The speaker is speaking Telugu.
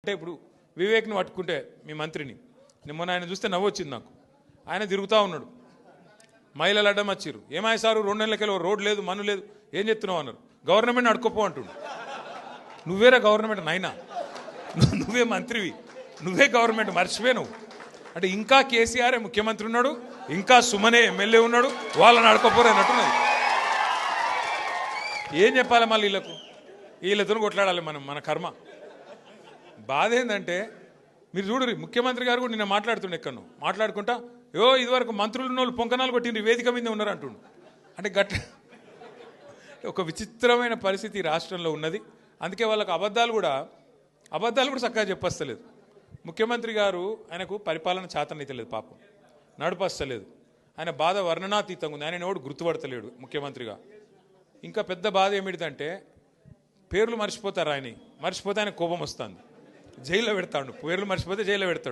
అంటే ఇప్పుడు వివేక్ని పట్టుకుంటే మీ మంత్రిని. నేను మొన్న ఆయన చూస్తే నవ్వు వచ్చింది నాకు. ఆయన తిరుగుతూ ఉన్నాడు. మహిళలు అడ్డం వచ్చిర్రు ఏమాయి సారు రెండు నెలలకెళ్ళి రోడ్ లేదు మను లేదు. ఏం చెప్తున్నావు అన్నారు. గవర్నమెంట్ అడుకోపో అంటుండు. నువ్వేరా గవర్నమెంట్? నైనా నువ్వు- నువ్వే మంత్రివి. నువ్వే గవర్నమెంట్ మర్చిపోయి నువ్వు. అంటే ఇంకా కేసీఆరే ముఖ్యమంత్రి ఉన్నాడు ఇంకా సుమనే ఎమ్మెల్యే ఉన్నాడు వాళ్ళని అడుకోపోరు అన్నట్టున్నది. ఏం చెప్పాలి మళ్ళీ వీళ్ళకు? వీళ్ళతో కొట్లాడాలి మనం మన కర్మ. బాధ ఏంటంటే మీరు చూడరు ముఖ్యమంత్రి గారు కూడా నిన్న మాట్లాడుతుండే ఎక్కడో మాట్లాడుకుంటా యో ఇదివరకు మంత్రులు ఉన్న వాళ్ళు పొంకనాలు కొట్టిండ్రు వేదిక మీద ఉన్నారు? అంటుండు. అంటే గట్ట ఒక విచిత్రమైన పరిస్థితి రాష్ట్రంలో ఉన్నది. అందుకే వాళ్ళకి అబద్ధాలు కూడా అబద్ధాలు కూడా చక్కగా చెప్పస్తలేదు. ముఖ్యమంత్రి గారు ఆయనకు పరిపాలన చాతనైతలేదు పాపం. నడుపస్తలేదు. ఆయన బాధ వర్ణనాతీతంగా ఉంది. ఆయన ఎవడు గుర్తుపడతలేడు ముఖ్యమంత్రిగా. ఇంకా పెద్ద బాధ ఏమిటిదంటే పేర్లు మర్చిపోతారు ఆయన మర్చిపోతే ఆయన కోపం వస్తుంది. జైల్లో పెడతాడు. పేర్లు మర్చిపోతే జైల్లో పెడతాడు.